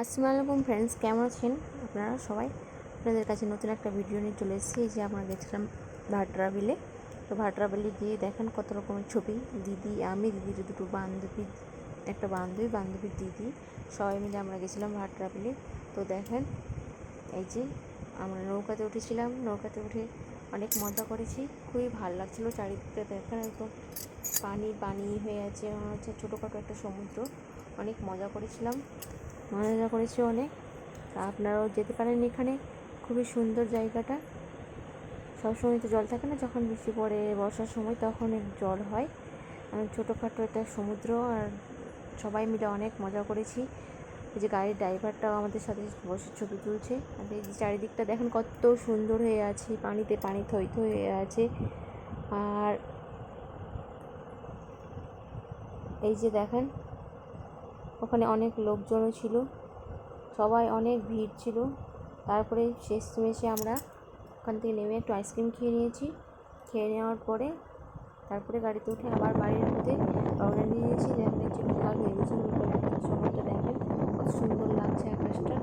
আসসালামু আলাইকুম ফ্রেন্ডস কেমন আছেন? আপনারা সবাই? আপনাদের কাছে নতুন একটা ভিডিও নিয়ে চলে এসেছি। যে আমরা গেছিলাম ভাটরা বিলে। তো ভাটরা বিলে গিয়ে দেখেন কত রকমের ছবি। দিদি, আমি, দিদির দুটো বান্ধবী, একটা বান্ধবী, বান্ধবীর দিদি। সবাই মিলে আমরা গেছিলাম ভাটরা বিলে। তো দেখেন, এই যে আমরা নৌকাতে উঠেছিলাম। নৌকাতে উঠে অনেক মজা করেছি। খুবই ভালো লাগছিল চারিদিকটা দেখেন একদম পানি পানি হয়ে আছে। মনে হচ্ছে ছোটোখাটো একটা সমুদ্র। অনেক মজা করেছিলাম। মজা করেছি অনেক। তা আপনারাও যেতে পারেন এখানে। খুবই সুন্দর জায়গাটা। সবসময় তো জল থাকে না, যখন বৃষ্টি পড়ে, বর্ষার সময় তখন জল হয়। ছোটোখাটো একটা সমুদ্র আর সবাই মিলে অনেক মজা করেছি। যে গাড়ির ড্রাইভারটাও আমাদের সাথে বসে ছবি তুলছে। আর এই যে চারিদিকটা দেখেন কত সুন্দর হয়ে আছে, পানিতে পানি থই থই হয়ে আছে। আর এই যে দেখেন ওখানে অনেক লোকজনও ছিল। সবাই অনেক ভিড় ছিল। তারপরে শেষ মেশে আমরা ওখান থেকে নেমে একটু আইসক্রিম খেয়ে নিয়েছি। খেয়ে নেওয়ার পরে তারপরে গাড়িতে উঠে আবার বাড়ির মধ্যে রওনা দিয়ে দিয়েছি। দেখেন এই যে সময়টা দেখেন, কত সুন্দর লাগছে আকাশটা।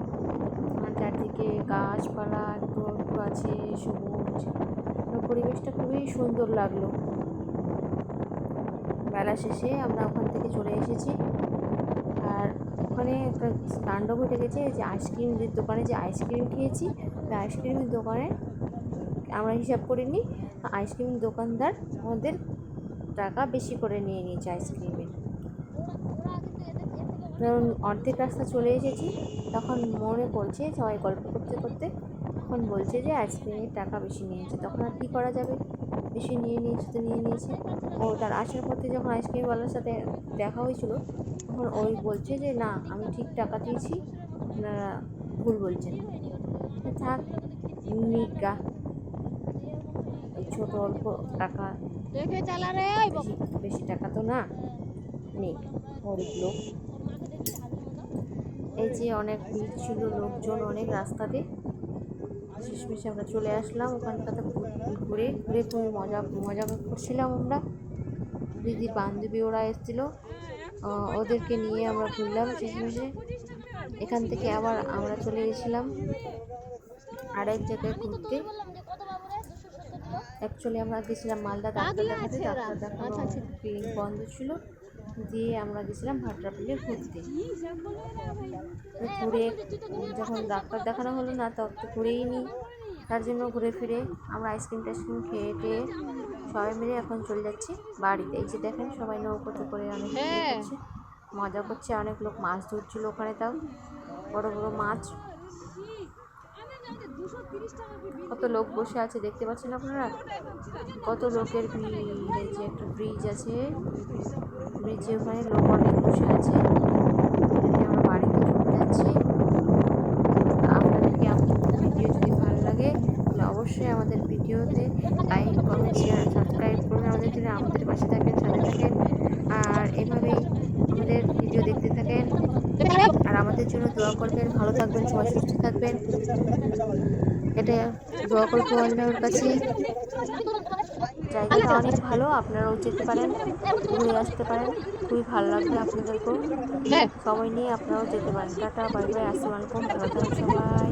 আর চারদিকে গাছপালা একটু একটু আছে, সবুজ। পরিবেশটা খুবই সুন্দর লাগল। বেলা শেষে আমরা ওখান থেকে চলে এসেছি। ওখানে একটা কাণ্ড ঘটে গেছে যে আইসক্রিমের দোকানে যে আইসক্রিম খেয়েছি, ওই আইসক্রিমের দোকানে আমরা হিসাব করিনি আইসক্রিম দোকানদার আমাদের টাকা বেশি করে নিয়ে নিয়েছে আইসক্রিমের কারণ অর্ধেক রাস্তা চলে এসেছি, তখন মনে পড়ছে, সবাই গল্প করতে করতে, তখন বলছে যে আইসক্রিমের টাকা বেশি নিয়েছে তখন আর কী করা যাবে? বেশি নিয়ে নিয়েছে তো নিয়ে নিয়েছে। ও তার আসার পথে যখন আইসক্রিমওয়ালার সাথে দেখা হয়েছিল তখন ওই বলছে যে না আমি ঠিক টাকা দিয়েছি আপনারা ভুল বলছেন। থাক নিকা ছোট অল্প টাকা। দেখে চালা রে ওই বেশি বেশি টাকা তো না। নেই গরিব লোক। এই যে অনেক ভিড় ছিল লোকজন অনেক রাস্তাতে। শেষমেশে আমরা চলে আসলাম ওখানটাতে ঘুরে ঘুরে খুবই মজা মজা করছিলাম আমরা। দিদির বান্ধবী ওরা এসেছিল ওদেরকে নিয়ে আমরা ঘুরলাম শেষমেশে এখান থেকে আবার আমরা চলে গেছিলাম আরেক জায়গায় ঘুরতে। অ্যাকচুয়ালি আমরা গেছিলাম মালদা ডাক্তার দেখাতে ডাক্তার দেখানো বন্ধ ছিল। দিয়ে আমরা গেছিলাম ভাটরাপুলে ঘুরতে। ঘুরে যখন ডাক্তার দেখানো হলো না তখন তো ঘুরেই নিই তার জন্য ঘুরে ফিরে আমরা আইসক্রিম টাইসক্রিম খেয়ে টেয়ে সবাই মিলে এখন চলে যাচ্ছি বাড়িতে। এই যে দেখেন সবাই নৌকোতে করে অনেক হ্যাঁ। মজা করছে অনেক লোক মাছ ধরছিল ওখানে তাও। বড় বড় মাছ কত লোক বসে আছে দেখতে পাচ্ছেন আপনারা? কত লোকের ভিড় যে একটা ব্রিজ আছে। ব্রিজে ওখানে লোক অনেক বসে আছে। আমরা বাড়িতে চলে যাচ্ছি। আপনাদেরকে ভিডিও যদি ভালো লাগে, তাহলে অবশ্যই আমাদের ভিডিওতে লাইক কমেন্ট শেয়ার সাবস্ক্রাইব করুন। আমাদের জন্য আমাদের পাশে থাকেন, সাথে থাকেন। আর এভাবেই আমাদের ভিডিও দেখতে থাকেন আর আমাদের জন্য দোয়া করবেন ভালো থাকবেন সবাই সুস্থ থাকবেন। এটা দোয়া করব আল্লাহর কাছে। জায়গাটা অনেক ভালো আপনারাও যেতে পারেন ঘুরে আসতে পারেন খুবই ভালো লাগবে আপনাদেরকেও। হ্যাঁ। সময় নিয়ে আপনারাও যেতে পারেন। টাটা বাই বাই আসসালামু আলাইকুম ভালো থাকবেন সবাই।